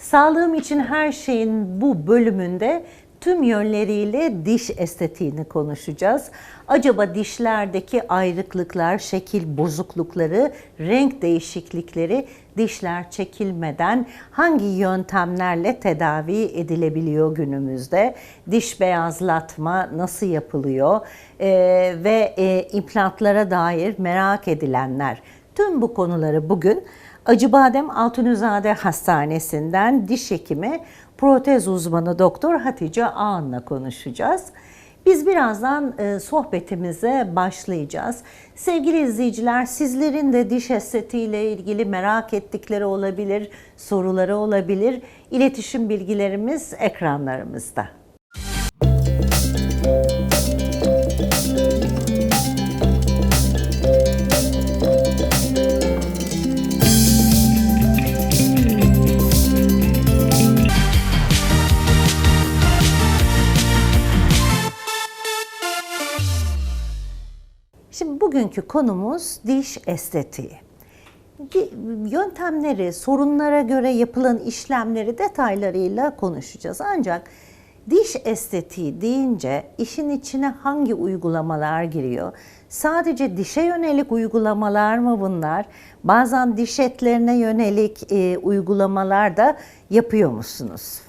Sağlığım için her şeyin bu bölümünde tüm yönleriyle diş estetiğini konuşacağız. Acaba dişlerdeki ayrıklıklar, şekil bozuklukları, renk değişiklikleri dişler çekilmeden hangi yöntemlerle tedavi edilebiliyor günümüzde? Diş beyazlatma nasıl yapılıyor? Ee, ve e, implantlara dair merak edilenler. Tüm bu konuları bugün Acıbadem Altunizade Hastanesi'nden diş hekimi protez uzmanı doktor Hatice Ağan'la konuşacağız. Biz birazdan e, sohbetimize başlayacağız. Sevgili izleyiciler, sizlerin de diş estetiğiyle ilgili merak ettikleri olabilir, soruları olabilir. İletişim bilgilerimiz ekranlarımızda. Bugünkü konumuz diş estetiği. Yöntemleri, sorunlara göre yapılan işlemleri detaylarıyla konuşacağız. Ancak diş estetiği deyince işin içine hangi uygulamalar giriyor? Sadece dişe yönelik uygulamalar mı bunlar? Bazen diş etlerine yönelik e, uygulamalar da yapıyor musunuz?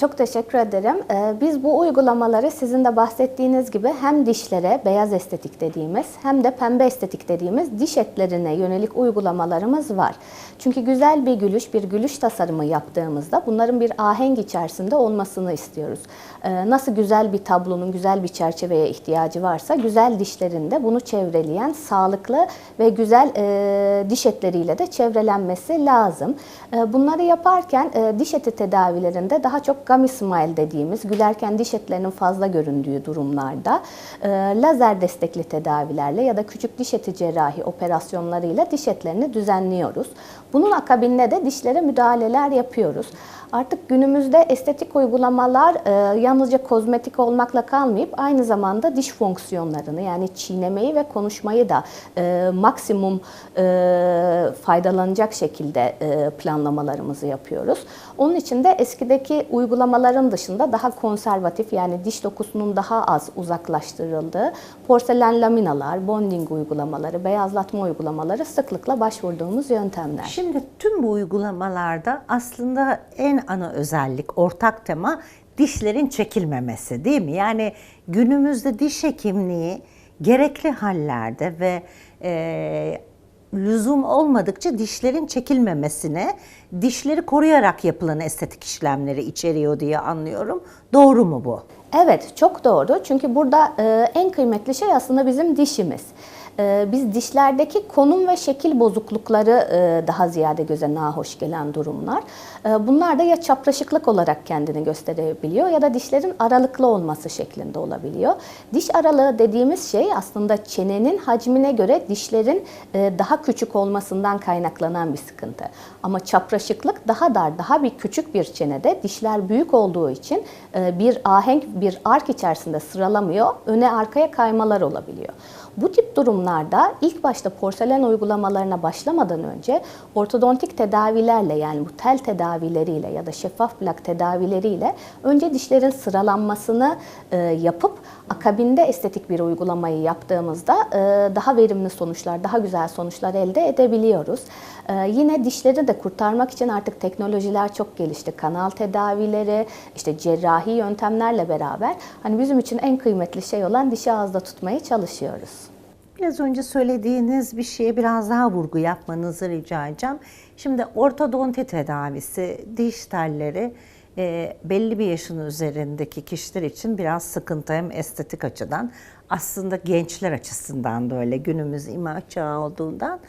Çok teşekkür ederim. Ee, Biz bu uygulamaları sizin de bahsettiğiniz gibi hem dişlere beyaz estetik dediğimiz hem de pembe estetik dediğimiz diş etlerine yönelik uygulamalarımız var. Çünkü güzel bir gülüş, bir gülüş tasarımı yaptığımızda bunların bir ahenk içerisinde olmasını istiyoruz. Ee, Nasıl güzel bir tablonun güzel bir çerçeveye ihtiyacı varsa güzel dişlerin de bunu çevreleyen sağlıklı ve güzel e, diş etleriyle de çevrelenmesi lazım. E, Bunları yaparken e, diş eti tedavilerinde daha çok gummy smile dediğimiz gülerken diş etlerinin fazla göründüğü durumlarda e, lazer destekli tedavilerle ya da küçük diş eti cerrahi operasyonlarıyla diş etlerini düzenliyoruz. Bunun akabinde de dişlere müdahaleler yapıyoruz. Artık günümüzde estetik uygulamalar e, yalnızca kozmetik olmakla kalmayıp aynı zamanda diş fonksiyonlarını yani çiğnemeyi ve konuşmayı da e, maksimum e, faydalanacak şekilde e, planlamalarımızı yapıyoruz. Onun için de eskideki uygulamaların dışında daha konservatif yani diş dokusunun daha az uzaklaştırıldığı porselen laminalar, bonding uygulamaları, beyazlatma uygulamaları sıklıkla başvurduğumuz yöntemler. Şimdi tüm bu uygulamalarda aslında en ana özellik, ortak tema dişlerin çekilmemesi değil mi? Yani günümüzde diş hekimliği gerekli hallerde ve e, lüzum olmadıkça dişlerin çekilmemesine, dişleri koruyarak yapılan estetik işlemleri içeriyor diye anlıyorum. Doğru mu bu? Evet, çok doğru. Çünkü burada e, en kıymetli şey aslında bizim dişimiz. E, biz dişlerdeki konum ve şekil bozuklukları e, daha ziyade göze nahoş gelen durumlar. E, bunlar da ya çapraşıklık olarak kendini gösterebiliyor ya da dişlerin aralıklı olması şeklinde olabiliyor. Diş aralığı dediğimiz şey aslında çenenin hacmine göre dişlerin e, daha küçük olmasından kaynaklanan bir sıkıntı. Ama çapraşıklık daha dar, daha bir küçük bir çenede dişler büyük olduğu için e, bir ahenk, bir ark içerisinde sıralamıyor, öne arkaya kaymalar olabiliyor. Bu tip durumlarda ilk başta porselen uygulamalarına başlamadan önce ortodontik tedavilerle yani bu tel tedavileriyle ya da şeffaf plak tedavileriyle önce dişlerin sıralanmasını e, yapıp akabinde estetik bir uygulamayı yaptığımızda e, daha verimli sonuçlar, daha güzel sonuçlar elde edebiliyoruz. E, yine dişleri de kurtarmak için artık teknolojiler çok gelişti. Kanal tedavileri, işte cerrahi yöntemlerle beraber hani bizim için en kıymetli şey olan dişi ağızda tutmaya çalışıyoruz. Biraz önce söylediğiniz bir şeye biraz daha vurgu yapmanızı rica edeceğim. Şimdi ortodonti tedavisi, diş telleri e, belli bir yaşın üzerindeki kişiler için biraz sıkıntı hem estetik açıdan aslında gençler açısından da öyle günümüz imaj çağı olduğundan.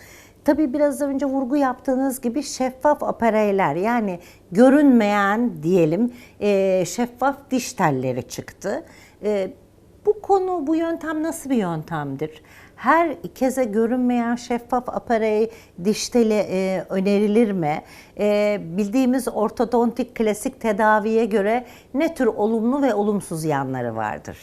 Tabii biraz önce vurgu yaptığınız gibi şeffaf apareyler yani görünmeyen diyelim e, şeffaf diş telleri çıktı. E, bu konu, bu yöntem nasıl bir yöntemdir? Her keze görünmeyen şeffaf aparey diş teli e, önerilir mi? E, bildiğimiz ortodontik klasik tedaviye göre ne tür olumlu ve olumsuz yanları vardır?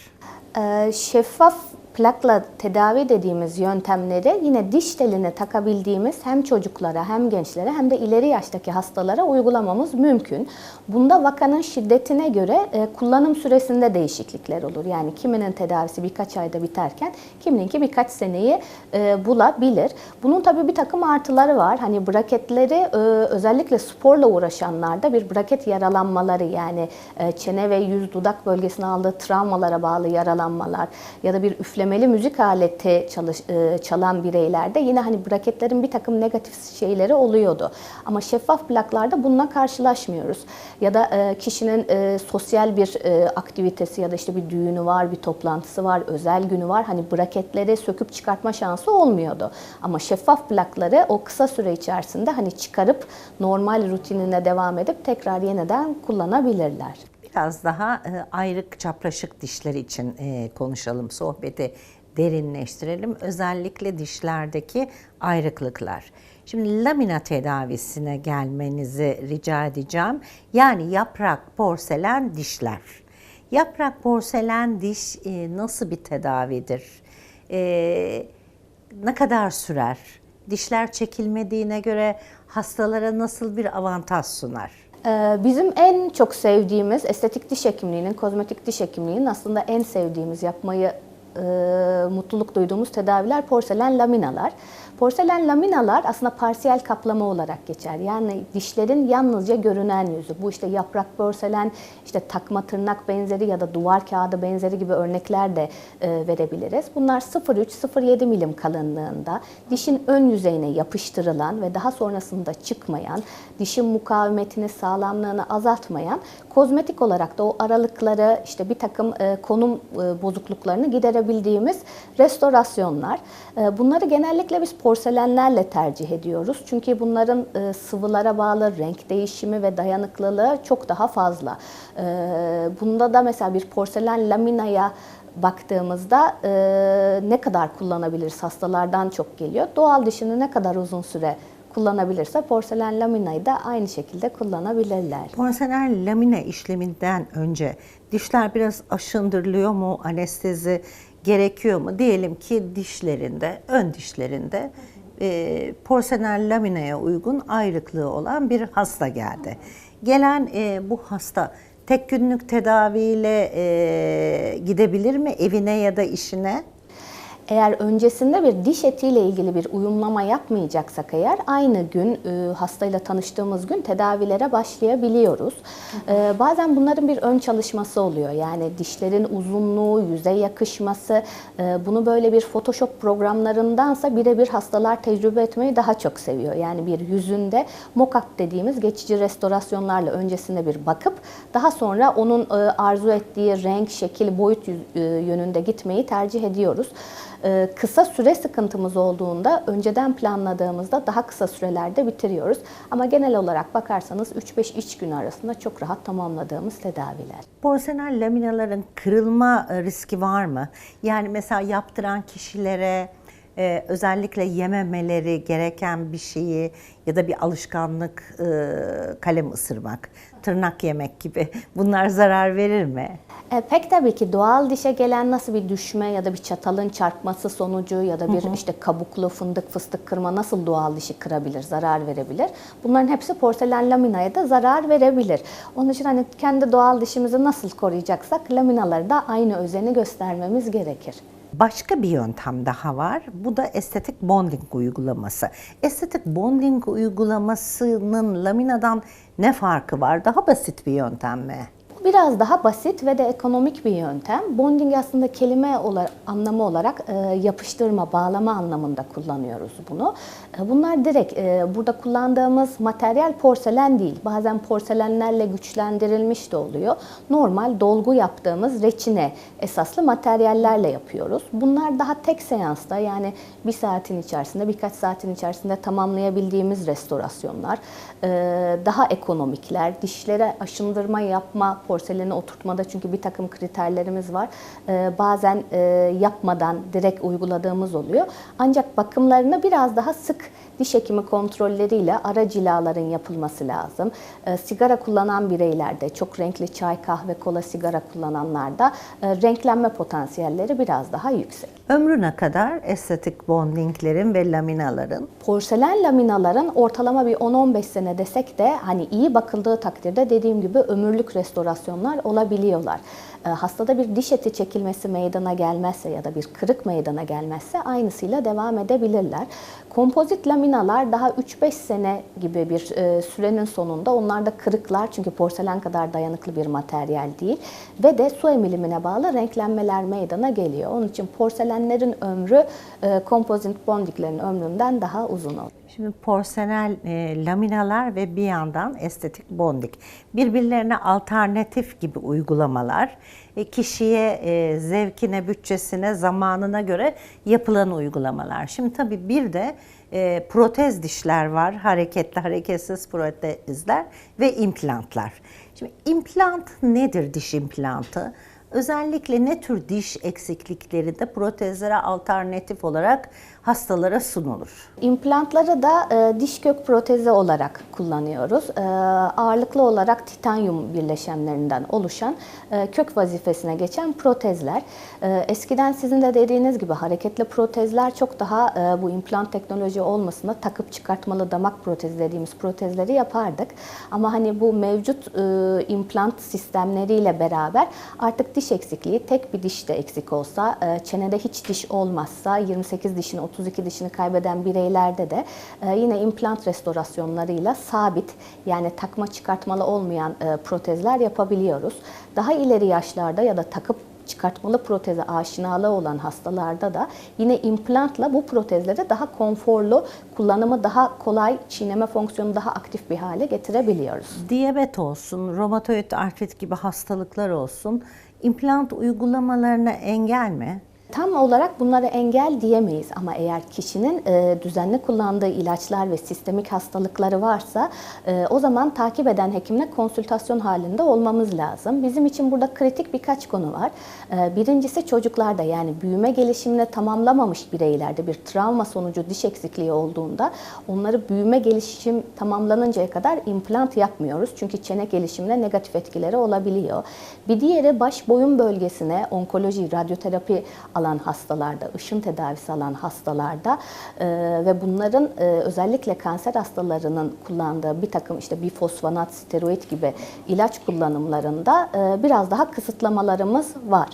Ee, şeffaf plakla tedavi dediğimiz yöntemleri yine diş teline takabildiğimiz hem çocuklara hem gençlere hem de ileri yaştaki hastalara uygulamamız mümkün. Bunda vakanın şiddetine göre e, kullanım süresinde değişiklikler olur. Yani kiminin tedavisi birkaç ayda biterken kimininki birkaç seneyi e, bulabilir. Bunun tabii bir takım artıları var. Hani braketleri e, özellikle sporla uğraşanlarda bir braket yaralanmaları yani çene ve yüz dudak bölgesine aldığı travmalara bağlı yaralanmalar ya da bir üflemeli müzik aleti çalış, e, çalan bireylerde yine hani braketlerin bir takım negatif şeyleri oluyordu. Ama şeffaf plaklarda bununla karşılaşmıyoruz. Ya da e, kişinin e, sosyal bir aktivitesi ya da işte bir düğünü var, bir toplantısı var, özel günü var. Hani braketleri söküp çıkartma şansı olmuyordu. Ama şeffaf plakları o kısa süre içerisinde hani çıkarıp normal rutinine devam edip tekrar yeniden kullanabilirler. Biraz daha e, ayrık çapraşık dişler için e, konuşalım, sohbeti derinleştirelim. Özellikle dişlerdeki ayrıklıklar. Şimdi lamina tedavisine gelmenizi rica edeceğim. Yani yaprak porselen dişler. Yaprak porselen diş e, nasıl bir tedavidir? Ne kadar sürer? Dişler çekilmediğine göre hastalara nasıl bir avantaj sunar? Ee, Bizim en çok sevdiğimiz estetik diş hekimliğinin, kozmetik diş hekimliğinin aslında en sevdiğimiz yapmayı e, mutluluk duyduğumuz tedaviler porselen laminalar. Porselen laminalar aslında parsiyel kaplama olarak geçer. Yani dişlerin yalnızca görünen yüzü. Bu işte yaprak porselen, işte takma tırnak benzeri ya da duvar kağıdı benzeri gibi örnekler de e, verebiliriz. Bunlar 0,3-0,7 milim kalınlığında dişin ön yüzeyine yapıştırılan ve daha sonrasında çıkmayan, dişin mukavemetini, sağlamlığını azaltmayan kozmetik olarak da o aralıkları işte bir takım e, konum e, bozukluklarını giderebildiğimiz restorasyonlar. Bunları genellikle biz porselenlerle tercih ediyoruz. Çünkü bunların e, sıvılara bağlı renk değişimi ve dayanıklılığı çok daha fazla. E, bunda da mesela bir porselen laminaya baktığımızda e, ne kadar kullanabiliriz hastalardan çok geliyor. Doğal dişini ne kadar uzun süre kullanabilirse porselen laminayı da aynı şekilde kullanabilirler. Porselen lamine işleminden önce dişler biraz aşındırılıyor mu? Anestezi gerekiyor mu? Diyelim ki dişlerinde, ön dişlerinde e, porselen lamineye uygun ayrıklığı olan bir hasta geldi. Gelen e, bu hasta tek günlük tedaviyle e, gidebilir mi evine ya da işine? Eğer öncesinde bir diş etiyle ilgili bir uyumlama yapmayacaksak eğer aynı gün e, hastayla tanıştığımız gün tedavilere başlayabiliyoruz. E, bazen bunların bir ön çalışması oluyor. Yani dişlerin uzunluğu, yüze yakışması e, bunu böyle bir Photoshop programlarındansa birebir hastalar tecrübe etmeyi daha çok seviyor. Yani bir yüzünde mock-up dediğimiz geçici restorasyonlarla öncesinde bir bakıp daha sonra onun arzu ettiği renk, şekil, boyut yönünde gitmeyi tercih ediyoruz. Ee, kısa süre sıkıntımız olduğunda önceden planladığımızda daha kısa sürelerde bitiriyoruz. Ama genel olarak bakarsanız 3-5 iş günü arasında çok rahat tamamladığımız tedaviler. Porselen laminaların kırılma e, riski var mı? Yani mesela yaptıran kişilere e, özellikle yememeleri gereken bir şeyi ya da bir alışkanlık e, kalem ısırmak, tırnak yemek gibi bunlar zarar verir mi? E, pek tabii ki doğal dişe gelen nasıl bir düşme ya da bir çatalın çarpması sonucu ya da bir işte kabuklu fındık fıstık kırma nasıl doğal dişi kırabilir, zarar verebilir? Bunların hepsi porselen laminaya da zarar verebilir. Onun için hani kendi doğal dişimizi nasıl koruyacaksak laminaları da aynı özeni göstermemiz gerekir. Başka bir yöntem daha var. Bu da estetik bonding uygulaması. Estetik bonding uygulamasının laminadan ne farkı var? Daha basit bir yöntem mi? Biraz daha basit ve de ekonomik bir yöntem. Bonding aslında kelime olarak, anlamı olarak e, yapıştırma, bağlama anlamında kullanıyoruz bunu. E, bunlar direkt e, burada kullandığımız materyal porselen değil. Bazen porselenlerle güçlendirilmiş de oluyor. Normal dolgu yaptığımız reçine esaslı materyallerle yapıyoruz. Bunlar daha tek seansta yani bir saatin içerisinde, birkaç saatin içerisinde tamamlayabildiğimiz restorasyonlar. E, daha ekonomikler, dişlere aşındırma yapma, porseleni oturtmada çünkü bir takım kriterlerimiz var. Ee, bazen e, yapmadan direkt uyguladığımız oluyor. Ancak bakımlarını biraz daha sık diş hekimi kontrolleriyle ara cilaların yapılması lazım. E, sigara kullanan bireylerde, çok renkli çay, kahve, kola, sigara kullananlarda e, renklenme potansiyelleri biraz daha yüksek. Ömrüne kadar estetik bondinglerin ve laminaların Porselen laminaların ortalama bir 10-15 sene desek de hani iyi bakıldığı takdirde dediğim gibi ömürlük restorasyonlar olabiliyorlar. E, Hastada bir diş eti çekilmesi meydana gelmezse ya da bir kırık meydana gelmezse aynısıyla devam edebilirler. Kompozit laminalar daha 3-5 sene gibi bir e, sürenin sonunda onlarda kırıklar çünkü porselen kadar dayanıklı bir materyal değil ve de su emilimine bağlı renklenmeler meydana geliyor. Onun için porselenlerin ömrü e, kompozit bondiklerin ömründen daha uzun oluyor. Şimdi porselen e, laminalar ve bir yandan estetik bondik. Birbirlerine alternatif gibi uygulamalar. E, kişiye, e, zevkine, bütçesine, zamanına göre yapılan uygulamalar. Şimdi tabii bir de e, protez dişler var. Hareketli, hareketsiz protezler ve implantlar. Şimdi implant nedir diş implantı? Özellikle ne tür diş eksiklikleri de protezlere alternatif olarak hastalara sunulur? İmplantları da e, diş kök protezi olarak kullanıyoruz. E, ağırlıklı olarak titanyum birleşemlerinden oluşan e, kök vazifesine geçen protezler. E, eskiden sizin de dediğiniz gibi hareketli protezler çok daha e, bu implant teknoloji olmasında takıp çıkartmalı damak protezi dediğimiz protezleri yapardık. Ama hani bu mevcut e, implant sistemleriyle beraber artık diş eksikliği tek bir diş de eksik olsa, e, çenede hiç diş olmazsa 28 dişini 32 dişini kaybeden bireylerde de e, yine implant restorasyonlarıyla sabit yani takma çıkartmalı olmayan e, protezler yapabiliyoruz. Daha ileri yaşlarda ya da takıp çıkartmalı proteze aşinalığı olan hastalarda da yine implantla bu protezleri daha konforlu, kullanımı daha kolay, çiğneme fonksiyonu daha aktif bir hale getirebiliyoruz. Diyabet olsun, romatoid artrit gibi hastalıklar olsun, implant uygulamalarına engel mi? Tam olarak bunlara engel diyemeyiz ama eğer kişinin e, düzenli kullandığı ilaçlar ve sistemik hastalıkları varsa e, o zaman takip eden hekimle konsültasyon halinde olmamız lazım. Bizim için burada kritik birkaç konu var. E, birincisi çocuklarda yani büyüme gelişimini tamamlamamış bireylerde bir travma sonucu diş eksikliği olduğunda onları büyüme gelişim tamamlanıncaya kadar implant yapmıyoruz. Çünkü çene gelişimine negatif etkileri olabiliyor. Bir diğeri baş boyun bölgesine onkoloji, radyoterapi alan hastalarda, ışın tedavisi alan hastalarda e, ve bunların e, özellikle kanser hastalarının kullandığı bir takım işte bifosfonat, steroid gibi ilaç kullanımlarında e, biraz daha kısıtlamalarımız var.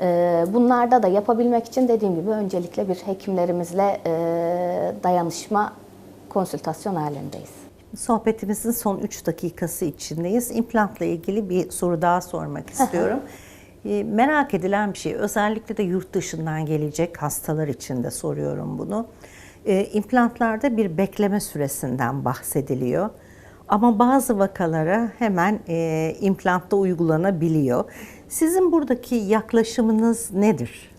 E, bunlarda da yapabilmek için dediğim gibi öncelikle bir hekimlerimizle e, dayanışma, konsültasyon halindeyiz. Sohbetimizin son 3 dakikası içindeyiz. İmplantla ilgili bir soru daha sormak istiyorum. E, Merak edilen bir şey, özellikle de yurt dışından gelecek hastalar için de soruyorum bunu. E, İmplantlarda bir bekleme süresinden bahsediliyor. Ama bazı vakalara hemen e, implantta uygulanabiliyor. Sizin buradaki yaklaşımınız nedir?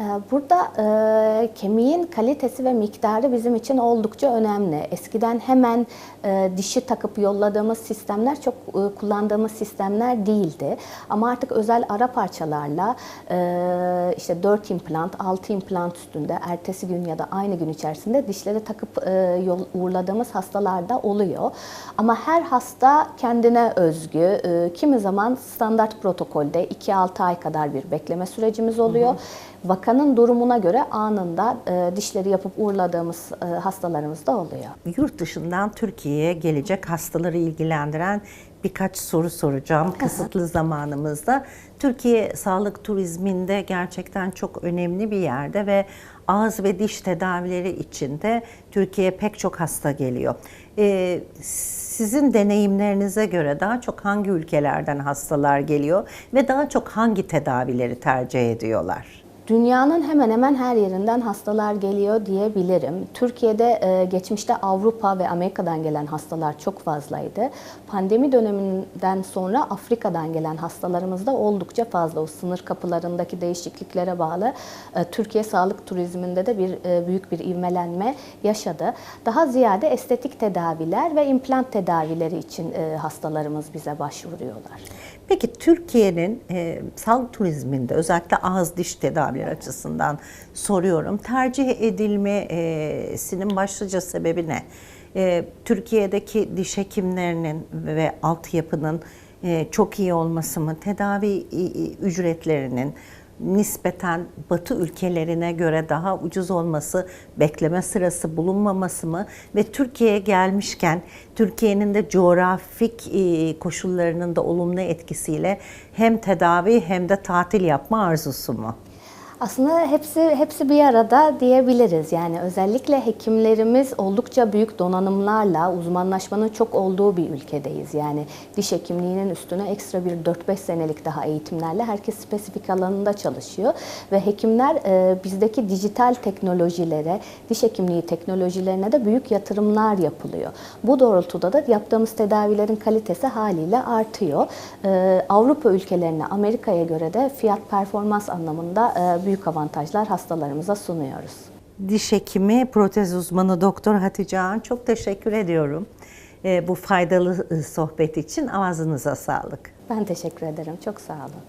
Ee, Burada e, kemiğin kalitesi ve miktarı bizim için oldukça önemli. Eskiden hemen e, dişi takıp yolladığımız sistemler çok e, kullandığımız sistemler değildi. Ama artık özel ara parçalarla e, işte 4 implant, 6 implant üstünde ertesi gün ya da aynı gün içerisinde dişleri takıp e, yol, uğurladığımız hastalarda oluyor. Ama her hasta kendine özgü. E, kimi zaman standart protokolde 2-6 ay kadar bir bekleme sürecimiz oluyor. Vakanın durumuna göre anında e, dişleri yapıp uğurladığımız e, hastalarımız da oluyor. Yurt dışından Türkiye'ye gelecek hastaları ilgilendiren birkaç soru soracağım kısıtlı zamanımızda. Türkiye sağlık turizminde gerçekten çok önemli bir yerde ve ağız ve diş tedavileri için de Türkiye'ye pek çok hasta geliyor. Ee, sizin deneyimlerinize göre daha çok hangi ülkelerden hastalar geliyor ve daha çok hangi tedavileri tercih ediyorlar? Dünyanın hemen hemen her yerinden hastalar geliyor diyebilirim. Türkiye'de e, geçmişte Avrupa ve Amerika'dan gelen hastalar çok fazlaydı. Pandemi döneminden sonra Afrika'dan gelen hastalarımız da oldukça fazla. O sınır kapılarındaki değişikliklere bağlı e, Türkiye sağlık turizminde de bir e, büyük bir ivmelenme yaşadı. Daha ziyade estetik tedaviler ve implant tedavileri için hastalarımız bize başvuruyorlar. Peki Türkiye'nin e, sağlık turizminde özellikle ağız diş tedavi tedavilər açısından soruyorum. Tercih edilmesinin başlıca sebebi ne? E, Türkiye'deki diş hekimlerinin ve altyapının e, çok iyi olması mı? Tedavi e, e, ücretlerinin nispeten Batı ülkelerine göre daha ucuz olması, bekleme sırası bulunmaması mı ve Türkiye'ye gelmişken Türkiye'nin de coğrafik e, koşullarının da olumlu etkisiyle hem tedavi hem de tatil yapma arzusu mu? Aslında hepsi hepsi bir arada diyebiliriz. Yani özellikle hekimlerimiz oldukça büyük donanımlarla uzmanlaşmanın çok olduğu bir ülkedeyiz. Yani diş hekimliğinin üstüne ekstra bir 4-5 senelik daha eğitimlerle herkes spesifik alanında çalışıyor ve hekimler e, bizdeki dijital teknolojilere, diş hekimliği teknolojilerine de büyük yatırımlar yapılıyor. Bu doğrultuda da yaptığımız tedavilerin kalitesi haliyle artıyor. E, Avrupa ülkelerine, Amerika'ya göre de fiyat performans anlamında e, büyük avantajlar hastalarımıza sunuyoruz. Diş hekimi, protez uzmanı Doktor Hatice Ağan çok teşekkür ediyorum. E, bu faydalı e, sohbet için ağzınıza sağlık. Ben teşekkür ederim. Çok sağ olun.